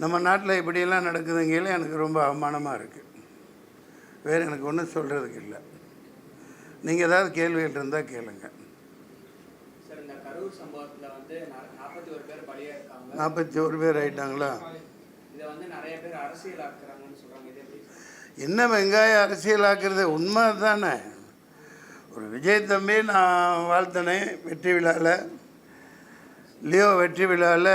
நம்ம நாட்டில் இப்படியெல்லாம் நடக்குதுங்கையில் எனக்கு ரொம்ப அவமானமாக இருக்குது வேறு எனக்கு ஒன்றும் சொல்கிறதுக்கு இல்லை. நீங்கள் ஏதாவது கேள்விகள் இருந்தால் கேளுங்க. நாற்பத்தி ஒரு பேர் ஆயிட்டாங்களா? என்ன வெங்காய அரசியலாக்குறது? உண்மை தானே. ஒரு விஜய் தம்பி நான் வாழ்த்தினேன் வெற்றி விழாவில் லியோ வெற்றி விழாவில்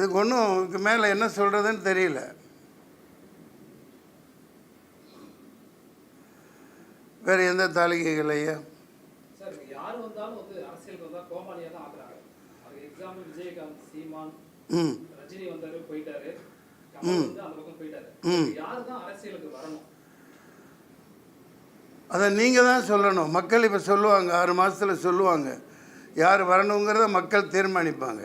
இதுக்கு ஒன்றும் இதுக்கு மேலே என்ன சொல்கிறதுன்னு தெரியல. வேறு எந்த விஜயகாந்த் சீமான் ம். ரஜினி வந்தாரு போயிட்டாரு. அதை நீங்கள் தான் சொல்லணும். மக்கள் இப்போ சொல்லுவாங்க ஆறு மாதத்தில் சொல்லுவாங்க. யார் வரணுங்கிறத மக்கள் தீர்மானிப்பாங்க.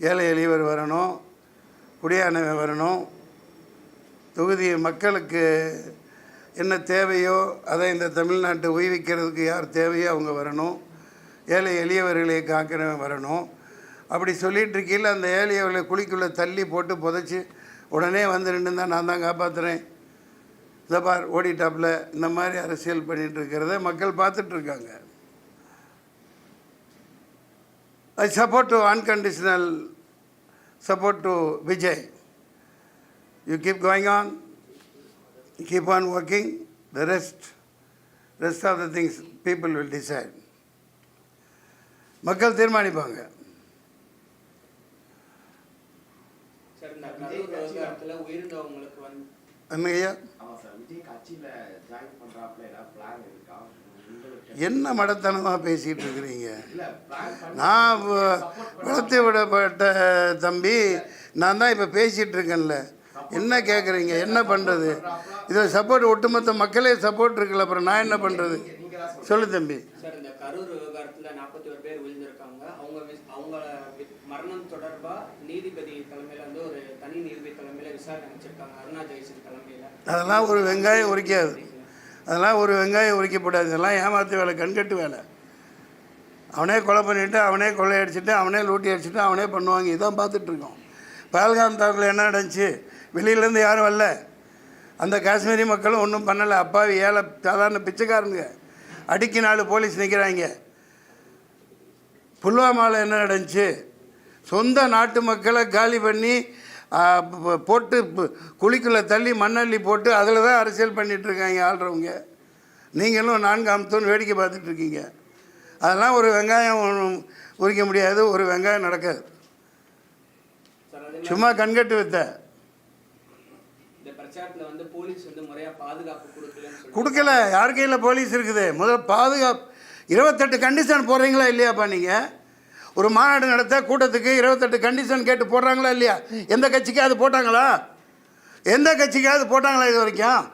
ஏழை எளியவர் வரணும் குடியானவன் வரணும். தொகுதி மக்களுக்கு என்ன தேவையோ அதை இந்த தமிழ்நாட்டை உய்விக்கிறதுக்கு யார் தேவையோ அவங்க வரணும். ஏழை எளியவர்களை காக்கிறவன் வரணும். அப்படி சொல்லிகிட்டு இருக்கையில் அந்த ஏழையவர்களை குழிக்குள்ளே தள்ளி போட்டு புதைச்சி உடனே வந்து நின்று தான் நான் தான் காப்பாற்றுறேன் இந்த பார் ஓடிட்டாப்பில். இந்த மாதிரி அரசியல் பண்ணிகிட்டு இருக்கிறத மக்கள் பார்த்துட்ருக்காங்க இருக்காங்க I support to unconditional support to Vijay you keep going on keep on working the rest rest of the things people will decide மக்கள் தீர்மானிப்பாங்க சார் இந்த கரூர் விவகாரத்துல உயிரிழந்தவங்களுக்கு வந்து என்னங்கய்யா ஆமா சார் விஜய் கட்சியில ஜாயின் பண்றாப்ல ஏதாவது பிளான் இருக்கா உங்களுக்கு என்ன மடத்தனமாக பேசிகிட்டு இருக்கிறீங்க? நான் வளர்த்து விடப்பட்ட தம்பி நான் தான் இப்போ பேசிகிட்டு இருக்கேன்ல. என்ன கேட்குறீங்க என்ன பண்ணுறது இதில் சப்போர்ட் ஒட்டுமொத்த மக்களே சப்போர்ட் இருக்குல்ல அப்புறம் நான் என்ன பண்ணுறது சொல்லு தம்பி. சார் இந்த கரூர் விவகாரத்துல நாற்பத்தி ஒரு பேர் விழுந்திருக்காங்க. அவங்க விஸ்- அவங்க வி- மரணம் தொடர்பா நீதிபதி தலைமையில வந்து ஒரு தனி நீதிபதி தலைமையில விசாரணை வச்சிருக்காங்க அருணா ஜெயசன் தலைமையில. அதெல்லாம் ஒரு வெங்காயம் உரிக்காது. அதெல்லாம் ஒரு வெங்காயம் உரிக்கப்படாது இதெல்லாம் ஏமாத்து வேலை கண்கட்டு வேலை. அவனே கொலை பண்ணிவிட்டு அவனே கொள்ளையடிச்சிட்டு அவனே லூட்டி அடிச்சுட்டு அவனே பண்ணுவாங்க. இதான் பார்த்துட்ருக்கோம். பகல்காம் தாக்குல என்ன நடந்துச்சு? வெளியிலேருந்து யாரும் வரல. அந்த காஷ்மீரி மக்களும் ஒன்றும் பண்ணலை. அப்பாவி ஏழை சாதாரண பிச்சைக்காரனுங்க. அடிக்கி நாலு போலீஸ் நிற்கிறாங்க புல்வாமாவில் என்ன நடந்துச்சு? சொந்த நாட்டு மக்களை காலி பண்ணி போட்டு குழிக்குள்ளே தள்ளி மண்ணள்ளி போட்டு அதில் தான் அரசியல் பண்ணிட்டு இருக்காங்க ஆள்றவங்க. நீங்களும் நான்கு அம்சம்னு வேடிக்கை பார்த்துட்டு இருக்கீங்க அதெல்லாம் ஒரு வெங்காயம் உரிக்க முடியாது ஒரு வெங்காயம் நடக்காது. சும்மா கண்கட்டு வித்த. கொடுக்கல. யார் கையில் போலீஸ் இருக்குது? முதல்ல பாதுகாப்பு இருபத்தெட்டு கண்டிஷன் போடுறீங்களா இல்லையாப்பா நீங்கள் ஒரு மாநாடு நடத்த கூட்டத்துக்கு இருபத்தெட்டு கண்டிஷன் கேட்டு போடுறாங்களா இல்லையா? எந்த கட்சிக்காவது போட்டாங்களா? எந்த கட்சிக்காவது போட்டாங்களா இது வரைக்கும்?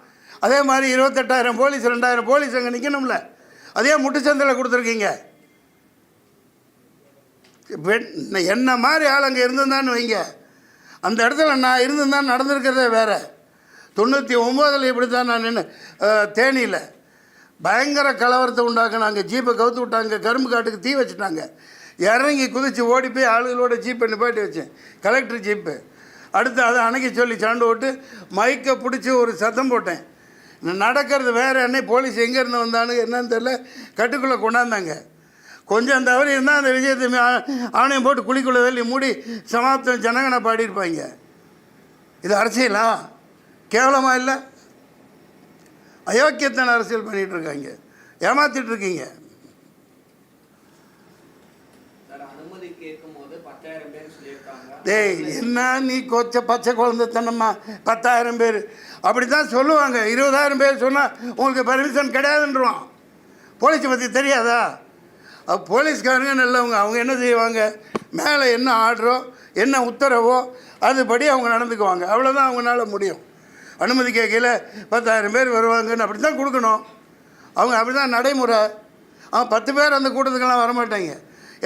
அதே மாதிரி இருபத்தெட்டாயிரம் போலீஸ் ரெண்டாயிரம் போலீஸ் அங்கே நிற்கணும்ல அதே முட்டுச்சந்தையில் கொடுத்துருக்கீங்க. என்ன மாதிரி ஆள் அங்கே இருந்திருந்தான்னு வைங்க. அந்த இடத்துல நான் இருந்திருந்தான் நடந்திருக்கிறதே வேறு. தொண்ணூற்றி ஒம்போதில் இப்படி தான் நான் நின்று தேனியில். பயங்கர கலவரத்தை உண்டாக்குனாங்க. ஜீப்பை கவுத்து விட்டாங்க. கரும்பு காட்டுக்கு தீ வச்சுட்டாங்க. இறங்கி குதித்து ஓடி போய் ஆளுகளோட ஜீப்பை போயிட்டு வச்சேன். கலெக்டர் ஜீப்பு அடுத்து அதை அணைக்க சொல்லி சண்டை விட்டு மைக்கை பிடிச்சி ஒரு சத்தம் போட்டேன். நடக்கிறது வேறு என்ன போலீஸ் எங்கேருந்து வந்தானு என்னன்னு தெரில கட்டுக்குள்ளே கொண்டாந்தாங்க. கொஞ்சம் தவறி இருந்தால் அந்த விஜயத்தை ஆணையம் போட்டு குழிக்குள்ளே தள்ளி மூடி சமாப்தம் ஜனகனை பாடியிருப்பாங்க. இது அரசியலா? கேவலமாக இல்லை? அயோக்கியத்தன அரசியல் பண்ணிகிட்டு இருக்காங்க. ஏமாத்திட்டு இருக்கீங்க சார் அனுமதி கேட்கும் போது பத்தாயிரம் பேர் சொல்லியிருக்காங்க டேய் என்ன நீ கொச்ச பச்சை குழந்தைத்தனமா? பத்தாயிரம் பேர். அப்படி தான் சொல்லுவாங்க. இருபதாயிரம் பேர் சொன்னால் உங்களுக்கு பர்மிஷன் கிடையாதுன்றான் போலீஸை பற்றி தெரியாதா? அப்ப போலீஸ்காரங்க நல்லவங்க. அவங்க என்ன செய்வாங்க? மேலே என்ன ஆர்டரோ என்ன உத்தரவோ அதுபடி அவங்க நடந்துக்குவாங்க. அவ்வளோதான் அவங்களால முடியும். அனுமதி கேட்கல பத்தாயிரம் பேர் வருவாங்கன்னு அப்படி தான் கொடுக்கணும். அவங்க அப்படி தான் நடைமுறை. அவன் பத்து பேர் அந்த கூட்டத்துக்கெல்லாம் வரமாட்டாங்க.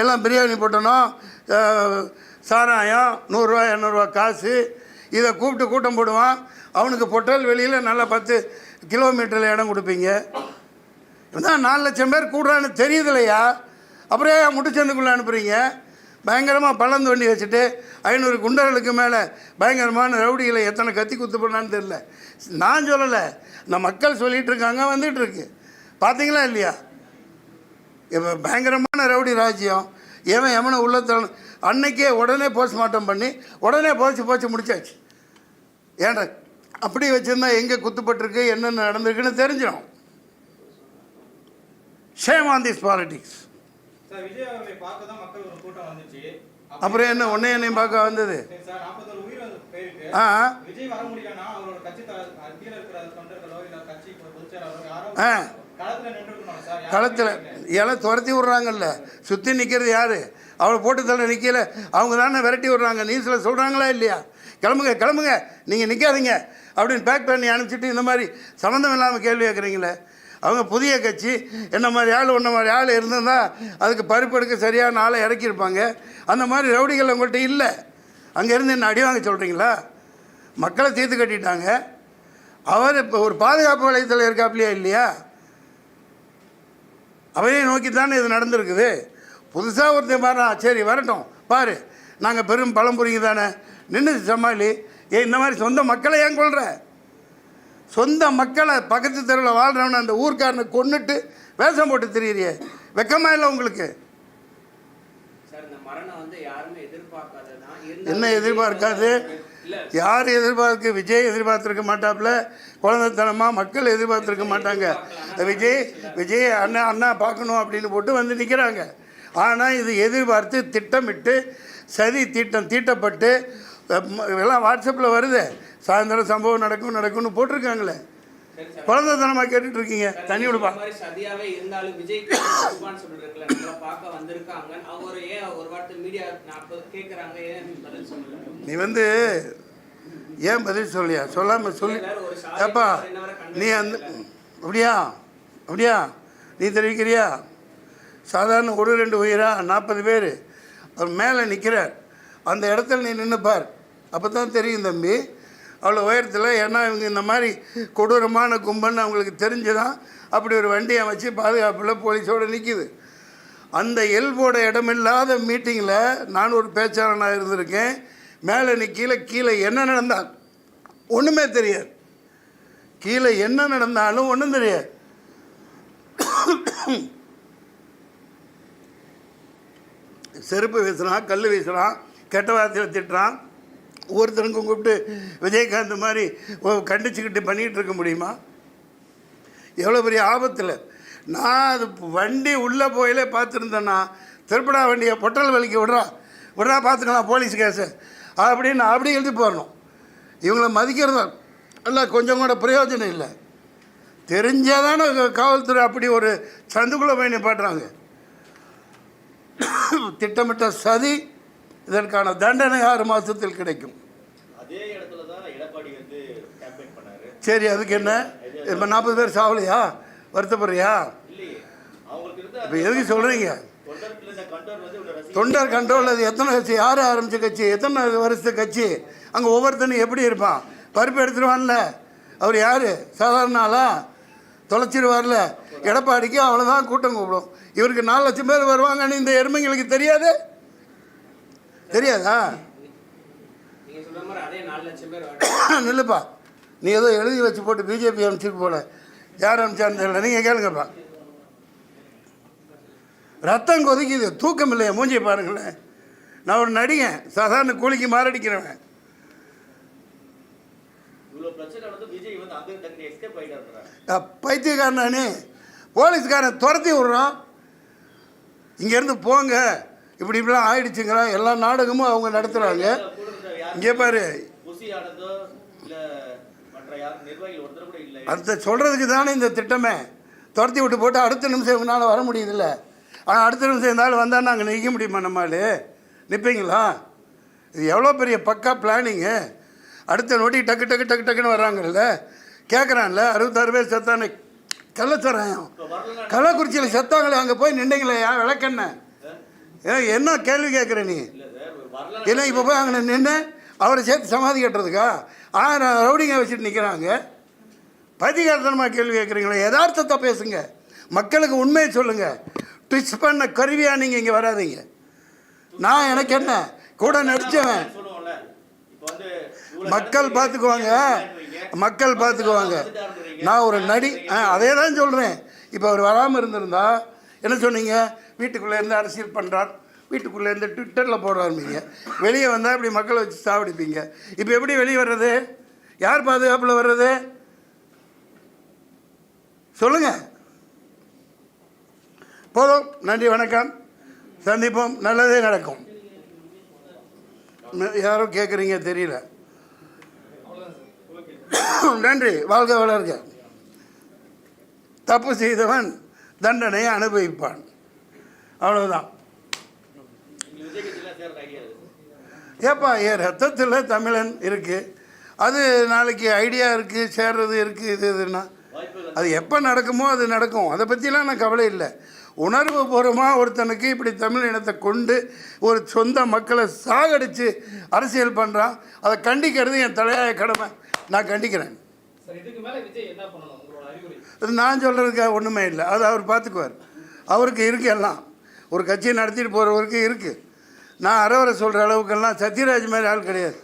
எல்லாம் பிரியாணி போட்டணும். சாராயம் நூறுரூவா இரநூறுவா காசு. இதை கூப்பிட்டு கூட்டம் போடுவான். அவனுக்கு பொட்டல் வெளியில் நல்லா பத்து கிலோமீட்டரில் இடம் கொடுப்பீங்க. இதான் நாலு லட்சம் பேர் கூடுறான்னு தெரியுதில்லையா? அப்புறம் ஏன் முட்டுச்சந்துக்குள்ளே அனுப்புகிறீங்க பயங்கரமாக பள்ளம் வண்டி வச்சுட்டு ஐநூறு குண்டர்களுக்கு மேலே பயங்கரமான ரவுடிகளை எத்தனை கத்தி குத்து பண்ணான்னு தெரில நான் சொல்லலை. இந்த மக்கள் சொல்லிகிட்டு இருக்காங்க வந்துகிட்ருக்கு பார்த்தீங்களா இல்லையா? பயங்கரமான ரவுடி ராஜ்யம். எவன் எவனை உள்ளத்தன அன்னைக்கே உடனே போஸ்ட்மார்ட்டம் பண்ணி உடனே போச்சு போச்சு முடிச்சாச்சு. ஏன்டா அப்படி வச்சுருந்தா எங்கே குத்துப்பட்டிருக்கு என்னென்ன நடந்திருக்குன்னு தெரிஞ்சிடும். ஷேம் ஆன் திஸ் பாலிட்டிக்ஸ் அப்புறம் என்ன ஒன்னே என்னையும் பார்க்க வந்தது? ஆ ஆ. களத்துல. எல்லாம் துரத்தி விட்றாங்கல்ல. சுற்றி நிற்கிறது யார்? அவளை போட்டு தள்ள நிற்கல அவங்க தானே விரட்டி விட்றாங்க. நியூஸில் சொல்கிறாங்களா இல்லையா? கிளம்புங்க கிளம்புங்க. நீங்கள் நிற்காதீங்க அப்படின்னு பேக் பண்ணி அனுப்பிச்சிட்டு இந்த மாதிரி சம்மந்தம் இல்லாமல் கேள்வி கேட்குறீங்களே அவங்க புதிய கட்சி என்ன மாதிரி ஆள் ஒன்றை மாதிரி ஆள் இருந்திருந்தா அதுக்கு பருப்பெடுக்க சரியான ஆளை இறக்கியிருப்பாங்க. அந்த மாதிரி ரவுடிகள் உங்கள்கிட்ட இல்லை. அங்கேருந்து என்ன அடி வாங்க சொல்கிறீங்களா மக்களை தீர்த்து கட்டிட்டாங்க. அவர் இப்போ ஒரு பாதுகாப்பு வளையத்தில் இருக்காப்லையா இல்லையா? அவையை நோக்கி தானே இது நடந்திருக்குது. புதுசாக ஒருத்தன் பாடுறான் சரி வரட்டும். பாரு நாங்கள் பெரும் பழம்புரிங்க தானே. நின்று சமாளி ஏன் இந்த மாதிரி சொந்த மக்களை ஏன் கொள்கிற சொந்த மக்களை பக்கத்து தெருவில் வாழ்கிறவன அந்த ஊர்க்காரனை கொன்னுட்டு வேஷம் போட்டு திரியிறியே. வெக்கமா இல்லை உங்களுக்கு? என்ன எதிர்பார்க்காது? யார் எதிர்பார்க்க விஜய் எதிர்பார்த்துருக்க மாட்டாப்புல குழந்தைத்தனமாக மக்கள் எதிர்பார்த்துருக்க மாட்டாங்க. விஜய் விஜய் அண்ணா அண்ணா பார்க்கணும் அப்படின்னு போட்டு வந்து நிற்கிறாங்க ஆனால் இது எதிர்பார்த்து திட்டமிட்டு சதி திட்டம் தீட்டப்பட்டு எல்லாம் வாட்ஸ்அப்பில் வருது. சாயந்தரம் சம்பவம் நடக்கும் நடக்கும்னு போட்டிருக்காங்களே. சார் குழந்தைத்தனமாக கேட்டுட்டு இருக்கீங்க தண்ணி விடுப்பா. சதியாவே இருந்தாலும் விஜய் நம்மள பார்க்க வந்திருக்காங்க அவர் ஏன் ஒரு வார்த்தை மீடியா ஏன் பதில் சொல்லல? நீ வந்து ஏன் பதில் சொல்லியா சொல்லாமல் சொல்லி ஏப்பா நீ அந்த அப்படியா? அப்படியா? நீ தெரிவிக்கிறியா? சாதாரண ஒரு ரெண்டு உயிரா? நாற்பது பேர். அவர் மேலே நிற்கிறார் அந்த இடத்துல நீ நின்றுப்பார் அப்போ தான் தெரியும் தம்பி அவ்வளோ உயரத்தில் ஏன்னா இவங்க இந்த மாதிரி கொடூரமான கும்பல்னு அவங்களுக்கு தெரிஞ்சுதான் அப்படி ஒரு வண்டியை வச்சு பாதுகாப்பில் போலீஸோடு நிற்கிது அந்த எல்போட இடமில்லாத மீட்டிங்கில் நான் ஒரு பேச்சாளனாக இருந்திருக்கேன். மேலே நீ கீழே கீழே என்ன நடந்தால்? ஒன்றுமே தெரியாது. கீழே என்ன நடந்தாலும் ஒன்றும் தெரியாது. செருப்பு வீசுகிறான் கல் வீசுகிறான் கெட்ட வார்த்தையில் திட்டுறான். ஒவ்வொருத்தருக்கும் கூப்பிட்டு விஜயகாந்த் மாதிரி ஓ- கண்டிச்சுக்கிட்டு பண்ணிகிட்டு இருக்க முடியுமா? எவ்வளோ பெரிய ஆபத்தில். நான் அது வண்டி உள்ளே போயிலே பார்த்துருந்தேன்னா திருப்படா வண்டியை பொட்டல் வலிக்கு விட்றா. விடுறா பார்த்துக்கலாம் போலீஸ் கேஸு. அப்படின்னு அப்படி எழுதி போடணும். இவங்களை மதிக்கிறது இல்லை கொஞ்சம் கூட பிரயோஜனம் இல்லை. தெரிஞ்சாதானே காவல்துறை அப்படி ஒரு சந்துக்குள்ளே போய் நிப்பாட்டுறாங்க. திட்டமிட்ட சதி இதற்கான தண்டனை ஆறு மாதத்தில் கிடைக்கும். சரி அதுக்கு என்ன? இப்போ நாற்பது பேர் சாவலையா? வருத்தப்படுறியா? இப்போ எதுக்கு சொல்கிறீங்க தொண்டர் கண்ட்ரோல் அது எத்தனை கட்சி? யார் ஆரம்பித்த கட்சி? எத்தனை வருஷத்து கட்சி? அங்கே ஒவ்வொருத்தனும் எப்படி இருப்பான்? பருப்பு எடுத்துருவான்ல? அவர் யார்? சாதாரண ஆளா? தொலைச்சிருவார்ல? எடப்பாடிக்கு அவ்வளோதான் கூட்டம் கூப்பிடும். இவருக்கு நாலு லட்சம் பேர் வருவாங்கன்னு இந்த எருமைங்களுக்கு தெரியாது? தெரியாதா? நில்லுப்பா. நீ ஏதோ எழுதி வச்சு போட்டு பிஜேபி அனுப்பிச்சிட்டு போல. யார் அனுப்பிச்சான்னு தெரியல. நீங்கள் கேளுங்கப்பா. ரத்தம் கொதிக்குது. தூக்கம் இல்லையா. மூஞ்சியை பாருங்களேன். நான் ஒரு நடிகன். சாதாரண கூலிக்கு மாரடிக்கிறவன். பைத்தியக்காரனானே போலீஸ்காரன் துரத்தி விட்றான். இங்கேருந்து போங்க. இப்படி இப்படிலாம் ஆயிடுச்சுங்கிறான் எல்லா நாடகமும் அவங்க நடத்துகிறாங்க இங்கே பாரு. அந்த சொல்கிறதுக்கு தானே இந்த திட்டமே. துரத்தி விட்டு போட்டு அடுத்த நிமிஷம் இவங்களால வர முடியுதுல்ல. ஆனால் அடுத்த நிமிஷம் இருந்தாலும் வந்தால் நாங்கள் நிற்க முடியுமா நம்மால் நிற்பீங்களா இது எவ்வளோ பெரிய பக்கா பிளானிங்கு அடுத்த நொடி டக்கு டக்கு டக்கு டக்குன்னு வர்றாங்கல்ல. கேட்குறான்ல அறுபத்தாறு பேர் செத்தானே. கள்ளச்சாராயம். கள்ளக்குறிச்சியில் செத்தாங்களே அங்கே போய் நின்றீங்களே ஏன் விளக்கென்ன ஏன் என்ன கேள்வி கேட்குற நீ? ஏன்னா இப்போ போய் அங்கே நின்று அவரை சேர்த்து சமாதி கட்டுறதுக்கா? ஆனால் ரவுடிங்க வச்சுட்டு நிற்கிறாங்க பதிகாரத்தனமாக கேள்வி கேட்குறீங்களா? யதார்த்தத்தை பேசுங்க. மக்களுக்கு உண்மையை சொல்லுங்கள் ட்விச் பண்ண கருவியாக நீங்கள் இங்கே வராதீங்க. நான் எனக்கு என்ன? கூட நடித்தவன் மக்கள் பார்த்துக்குவாங்க. மக்கள் பார்த்துக்குவாங்க. நான் ஒரு நடி ஆ அதே தான் சொல்கிறேன் இப்போ அவர் வராமல் இருந்திருந்தா என்ன சொன்னீங்க? வீட்டுக்குள்ளே இருந்து அரசியல் பண்ணுறான் வீட்டுக்குள்ளே இருந்து ட்விட்டரில் போடுறாருமீங்க வெளியே வந்தால் இப்படி மக்களை வச்சு சாவடிப்பீங்க. இப்போ எப்படி வெளியே வர்றது? யார் பாதுகாப்பில் வர்றது? சொல்லுங்கள் போதும். நன்றி வணக்கம். சந்திப்போம். நல்லதே நடக்கும். யாரோ கேட்குறீங்க தெரியல. நன்றி. வாழ்க வளர்க. தப்பு செய்தவன் தண்டனையை அனுபவிப்பான். அவ்வளவுதான். ஏப்பா என் ரத்தத்தில் தமிழன் இருக்குது அது நாளைக்கு ஐடியா இருக்குது சேர்றது இருக்குது இது இதுன்னா. அது எப்போ நடக்குமோ அது நடக்கும். அதை பற்றிலாம் நான் கவலை இல்லை. உணர்வு பூர்வமாக ஒருத்தனுக்கு இப்படி தமிழ் இனத்தை கொண்டு ஒரு சொந்த மக்களை சாகடித்து அரசியல் பண்ணுறான் அதை கண்டிக்கிறது என் தலையாய கடமை. நான் கண்டிக்கிறேன். நான் சொல்கிறதுக்கு ஒன்றுமே இல்லை. அது அவர் பார்த்துக்குவார் அவருக்கு இருக்கு எல்லாம். ஒரு கட்சியை நடத்திட்டு போகிறவருக்கு இருக்குது நான் அறவரை சொல்கிற அளவுக்கெல்லாம் சத்யராஜ் மாதிரி ஆள் கிடையாது.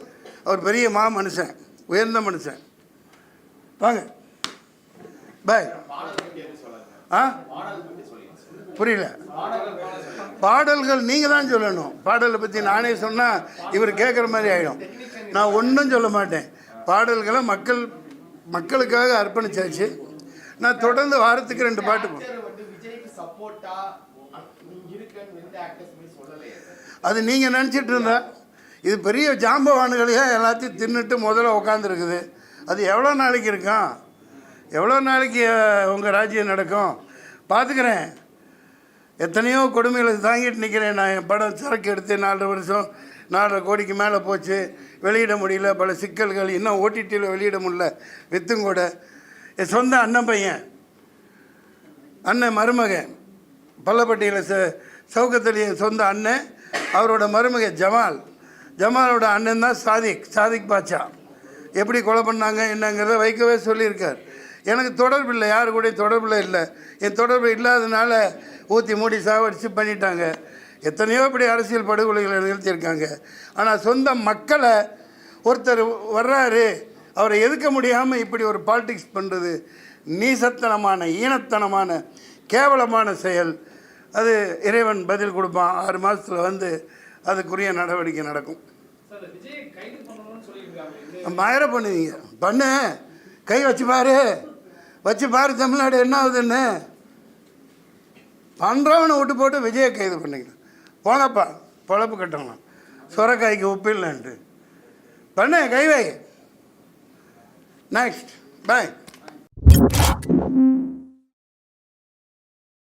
அவர் பெரிய மா மனுஷன் உயர்ந்த மனுஷன். வாங்க. பாய். ஆ? புரியல. பாடல்கள் நீங்கள் தான் சொல்லணும். பாடலை பற்றி நானே சொன்னால் இவர் கேட்குற மாதிரி ஆகிடும் நான் ஒன்றும் சொல்ல மாட்டேன். பாடல்களை மக்கள் மக்களுக்காக அர்ப்பணிச்சாச்சு. நான் தொடர்ந்து வாரத்துக்கு ரெண்டு பாட்டு போடுவேன் அது நீங்கள் நினச்சிட்டு இருந்தா இது பெரிய ஜாம்பவானுகளையே எல்லாத்தையும் தின்னுட்டு முதல்ல உட்காந்துருக்குது அது எவ்வளோ நாளைக்கு இருக்கும்? எவ்வளோ நாளைக்கு உங்கள் ராஜ்யம் நடக்கும்? பார்த்துக்கிறேன் எத்தனையோ கொடுமைகளை தாங்கிட்டு நிற்கிறேன் நான். என் படம் சரக்கு எடுத்து நாலு வருஷம் நாலரை கோடிக்கு மேலே போச்சு. வெளியிட முடியல. பல சிக்கல்கள் இன்னும் ஓடிடியில் வெளியிட முடியல. வித்தும் கூட என் சொந்த அண்ணன் பையன். அண்ணன் மருமகன். பள்ளப்பட்டியில் ச சவுக்கத்தலி என் சொந்த அண்ணன் அவரோட மருமக ஜமால். ஜமாலோட அண்ணன் தான் சாதிக் சாதிக் பாட்சா எப்படி கொலை பண்ணாங்க என்னங்கிறத வைக்கவே சொல்லியிருக்கார். எனக்கு தொடர்பு இல்லை யாரு கூட தொடர்பில் இல்லை. என் தொடர்பு இல்லாதனால ஊற்றி மூடி சாவடிச்சு பண்ணிட்டாங்க. எத்தனையோ இப்படி அரசியல் படுகொலைகளை நிகழ்த்தியிருக்காங்க. ஆனால் சொந்த மக்களை ஒருத்தர் வர்றாரு அவரை எதுக்க முடியாமல் இப்படி ஒரு பாலிடிக்ஸ் பண்ணுறது நீசத்தனமான ஈனத்தனமான கேவலமான செயல். அது இறைவன் பதில் கொடுப்பான். ஆறு மாதத்தில் வந்து அதுக்குரிய நடவடிக்கை நடக்கும். மயர பண்ணுவீங்க. பண்ணு. கை வச்சு பாரு. வச்சு பாரு தமிழ்நாடு என்ன ஆகுதுன்னு. பண்ணுறவனை விட்டு போட்டு விஜயை கைது பண்ணிக்கணும். போங்கப்பா பொழப்பு கட்டணும். சுரக்காய்க்கு உப்பு இல்லைன்ட்டு. பண்ணு கை வை. நெக்ஸ்ட் பாய்